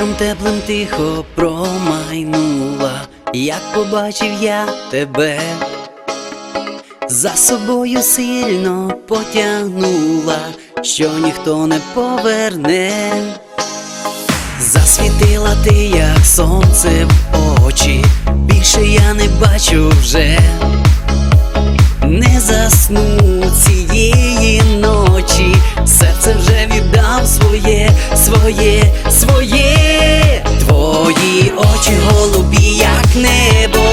Вітром теплим тихо промайнула, як побачив я тебе, за собою сильно потягнула, що ніхто не поверне. Засвітила ти, як сонце в очі, більше я не бачу вже, не засну цієї ночі, серце вже віддав своє, своє, своє, очі голубі, як небо,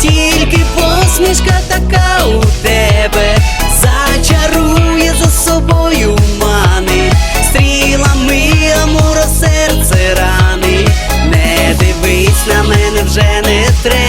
тільки посмішка така у тебе, зачарує за собою мани, стрілами амура серце рани, не дивись на мене вже не треба,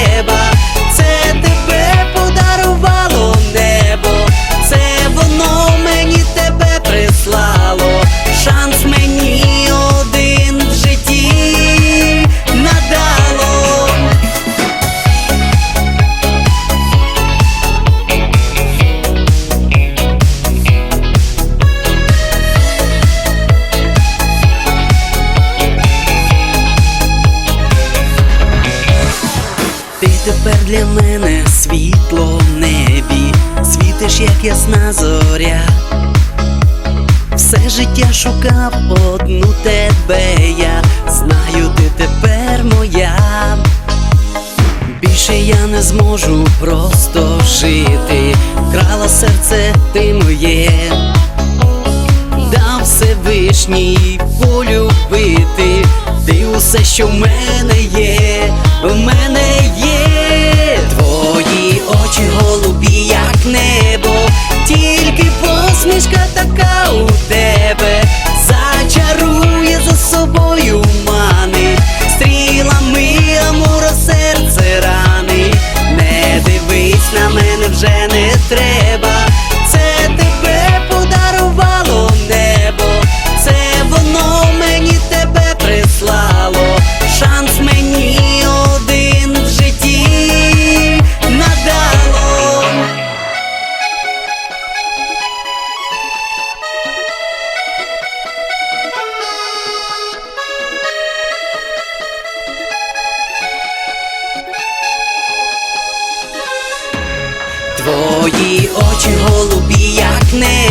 тепер для мене світло в небі, світиш, як ясна зоря. Все життя шукав одну тебе, я. Знаю, ти тепер моя. Більше я не зможу просто жити, крала серце ти моє, дав Всевишній полюбити, ти усе, що в мене є, в мене є, очі голубі, очі голубі, як небо,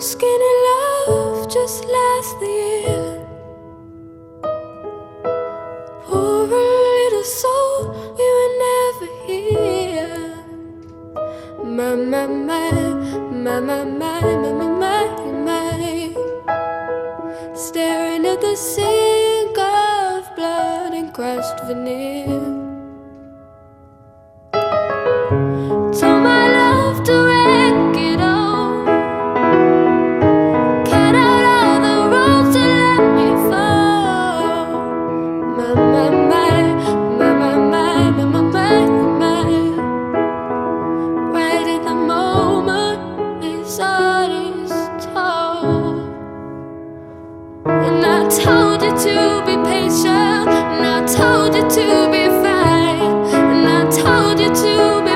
skinny love, just last the year. Poor little soul, we were never here. My, my, my, my, my, my, my, my, my, my. Staring at the sink of blood and crushed veneer. You to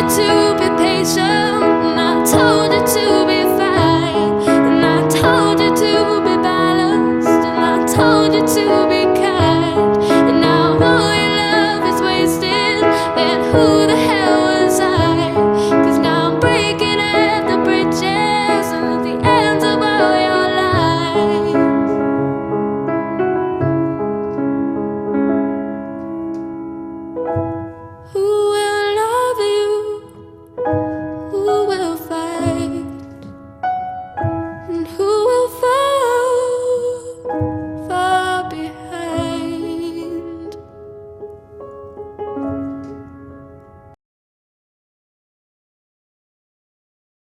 told you to be patient. I told you to